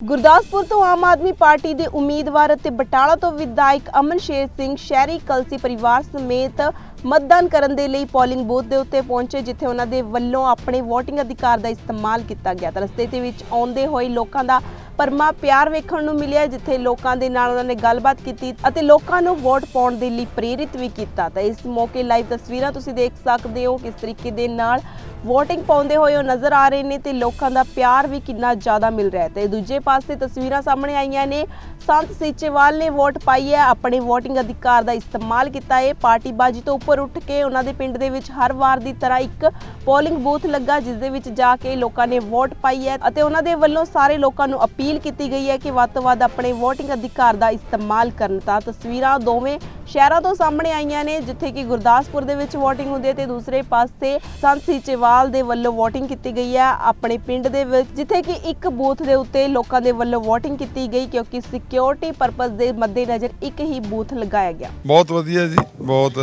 ਗੁਰਦਾਸਪੁਰ ਤੋਂ ਆਮ ਆਦਮੀ ਪਾਰਟੀ ਦੇ ਉਮੀਦਵਾਰ ਅਤੇ ਬਟਾਲਾ ਤੋਂ ਵਿਧਾਇਕ ਅਮਨ ਸ਼ੇਰ ਸਿੰਘ ਸ਼ਹਿਰੀ ਕਲਸੀ ਪਰਿਵਾਰ ਸਮੇਤ ਮਤਦਾਨ ਕਰਨ ਦੇ ਲਈ ਪੋਲਿੰਗ ਬੂਥ ਦੇ ਉੱਤੇ ਪਹੁੰਚੇ, ਜਿੱਥੇ ਉਹਨਾਂ ਦੇ ਵੱਲੋਂ ਆਪਣੇ VOTING ਅਧਿਕਾਰ ਦਾ ਇਸਤੇਮਾਲ ਕੀਤਾ ਗਿਆ। ਤਾਂ ਰਸਤੇ ਦੇ ਵਿੱਚ ਆਉਂਦੇ ਹੋਏ ਲੋਕਾਂ ਦਾ ਪਰਮਾ ਪਿਆਰ ਵੇਖਣ ਨੂੰ ਮਿਲਿਆ, ਜਿੱਥੇ ਲੋਕਾਂ ਦੇ ਨਾਲ ਉਹਨਾਂ ਨੇ ਗੱਲਬਾਤ ਕੀਤੀ ਅਤੇ ਲੋਕਾਂ ਨੂੰ ਵੋਟ ਪਾਉਣ ਦੇ ਲਈ ਪ੍ਰੇਰਿਤ ਵੀ ਕੀਤਾ। ਤਾਂ ਇਸ ਮੌਕੇ ਲਾਈਵ ਤਸਵੀਰਾਂ ਤੁਸੀਂ ਦੇਖ ਸਕਦੇ ਹੋ ਕਿਸ ਤਰੀਕੇ ਦੇ ਨਾਲ ਵੋਟਿੰਗ ਪਾਉਂਦੇ ਹੋਏ ਉਹ ਨਜ਼ਰ ਆ ਰਹੇ ਨੇ ਤੇ ਲੋਕਾਂ ਦਾ ਪਿਆਰ ਵੀ ਕਿੰਨਾ ਜ਼ਿਆਦਾ ਮਿਲ ਰਿਹਾ ਹੈ। ਤੇ ਦੂਜੇ ਪਾਸੇ ਤਸਵੀਰਾਂ ਸਾਹਮਣੇ ਆਈਆਂ ਨੇ। ਸੰਤ ਸੀਚੇਵਾਲ ਨੇ ਵੋਟ ਪਾਈ ਹੈ, ਆਪਣੇ ਵੋਟਿੰਗ ਅਧਿਕਾਰ ਦਾ ਇਸਤੇਮਾਲ ਕੀਤਾ ਹੈ। ਪਾਰਟੀਬਾਜ਼ੀ ਤੋਂ ਉੱਪਰ ਉੱਠ ਕੇ ਉਹਨਾਂ ਦੇ ਪਿੰਡ ਦੇ ਵਿੱਚ ਹਰ ਵਾਰ ਦੀ ਤਰ੍ਹਾਂ ਇੱਕ ਪੋਲਿੰਗ ਬੂਥ ਲੱਗਾ, ਜਿਸ ਦੇ ਵਿੱਚ ਜਾ ਕੇ ਲੋਕਾਂ ਨੇ ਵੋਟ ਪਾਈ ਹੈ ਅਤੇ ਉਹਨਾਂ ਦੇ ਵੱਲੋਂ ਸਾਰੇ ਲੋਕਾਂ ਨੂੰ ਅਪੀਲ ਕੀਤੀ ਗਈ ਹੈ ਕਿ ਵੱਧ ਤੋਂ ਵੱਧ ਆਪਣੇ VOTING ਅਧਿਕਾਰ ਦਾ ਇਸਤੇਮਾਲ ਕਰਨ ਤਾਂ ਤਸਵੀਰਾਂ ਦੋਵੇਂ ਸ਼ਹਿਰਾਂ ਤੋਂ ਸਾਹਮਣੇ ਆਈਆਂ ਨੇ, ਜਿੱਥੇ ਕਿ ਗੁਰਦਾਸਪੁਰ ਦੇ ਵਿੱਚ VOTING ਹੁੰਦੀ ਹੈ ਤੇ ਦੂਸਰੇ ਪਾਸੇ ਸੰਤ ਸੀਚੇਵਾਲ ਦੇ ਵੱਲੋਂ VOTING ਕੀਤੀ ਗਈ ਹੈ ਆਪਣੇ ਪਿੰਡ ਦੇ ਵਿੱਚ, ਜਿੱਥੇ ਕਿ ਇੱਕ ਬੂਥ ਦੇ ਉੱਤੇ ਲੋਕਾਂ ਦੇ ਵੱਲੋਂ VOTING ਕੀਤੀ ਗਈ ਕਿਉਂਕਿ ਸਿਕਿਉਰਿਟੀ ਪਰਪਸ ਦੇ ਮੱਦੇਨਜ਼ਰ ਇੱਕ ਹੀ ਬੂਥ ਲਗਾਇਆ ਗਿਆ। ਬਹੁਤ ਵਧੀਆ ਜੀ, ਬਹੁਤ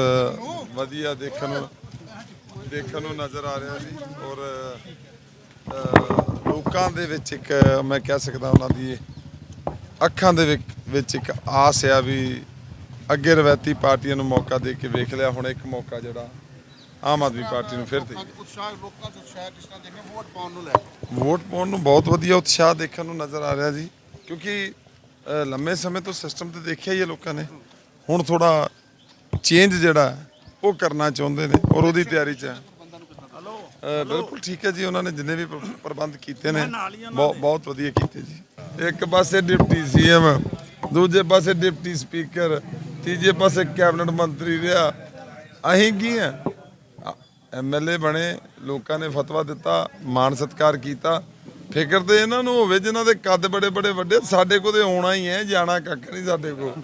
ਵਧੀਆ ਦੇਖਣ ਨੂੰ ਦੇਖਣ ਨੂੰ ਨਜ਼ਰ ਆ ਰਿਹਾ ਜੀ ਔਰ ਲੋਕਾਂ ਦੇ ਵਿੱਚ ਇੱਕ ਮੈਂ ਕਹਿ ਸਕਦਾ ਉਹਨਾਂ ਦੀ ਅੱਖਾਂ ਦੇ ਵਿੱਚ ਇੱਕ ਆਸ ਆ ਵੀ ਅੱਗੇ ਰਵਾਇਤੀ ਪਾਰਟੀਆਂ ਨੂੰ ਮੌਕਾ ਦੇ ਕੇ ਵੇਖ ਲਿਆ ਹੁਣ ਇੱਕ ਮੌਕਾ ਜਿਹੜਾ ਆਮ ਆਦਮੀ ਪਾਰਟੀ ਨੂੰ ਫਿਰ ਦੇ ਉਤਸ਼ਾਹ ਲੋਕਾਂ ਚ ਉਤਸ਼ਾਹ ਜਿਸ ਤਰ੍ਹਾਂ ਦੇਖਿਆ ਵੋਟ ਪਾਉਣ ਨੂੰ ਲੈ ਵੋਟ ਪਾਉਣ ਨੂੰ ਬਹੁਤ ਵਧੀਆ ਉਤਸ਼ਾਹ ਦੇਖਣ ਨੂੰ ਨਜ਼ਰ ਆ ਰਿਹਾ ਜੀ ਕਿਉਂਕਿ ਲੰਮੇ ਸਮੇਂ ਤੋਂ ਸਿਸਟਮ ਤੇ ਦੇਖਿਆ ਹੀ ਹੈ ਲੋਕਾਂ ਨੇ। ਹੁਣ ਥੋੜਾ ਚੇਂਜ ਜਿਹੜਾ ਉਹ ਕਰਨਾ ਚਾਹੁੰਦੇ ਨੇ ਔਰ ਉਹਦੀ ਤਿਆਰੀ 'ਚ ਹੈ ਬਿਲਕੁਲ ਠੀਕ ਹੈ ਜੀ ਉਹਨਾਂ ਨੇ ਜਿੰਨੇ ਵੀ ਪ੍ਰ- ਪ੍ਰਬੰਧ ਕੀਤੇ ਨੇ ਬਹੁਤ ਬਹੁਤ ਵਧੀਆ ਕੀਤੇ ਜੀ। ਇੱਕ ਪਾਸੇ ਡਿਪਟੀ ਸੀਐਮ ਦੂਜੇ ਪਾਸੇ ਡਿਪਟੀ ਸਪੀਕਰ ਤੀਜੇ ਪਾਸੇ ਕੈਬਨਿਟ ਮੰਤਰੀ ਰਿਹਾ। ਅਸੀਂ ਕੀ ਆ? ਐਮਐਲਏ ਬਣੇ ਲੋਕਾਂ ਨੇ ਫਤਵਾ ਦਿੱਤਾ ਮਾਣ ਸਤਿਕਾਰ ਕੀਤਾ। ਫਿਕਰ ਤੇ ਇਹਨਾਂ ਨੂੰ ਹੋਵੇ ਜਿਨ੍ਹਾਂ ਦੇ ਕੱਦ ਬੜੇ ਬੜੇ ਵੱਡੇ ਸਾਡੇ ਕੋਲ ਤੇ ਆਉਣਾ ਹੀ ਹੈ ਜਾਣਾ ਕੱਖ ਨਹੀਂ ਸਾਡੇ ਕੋਲ।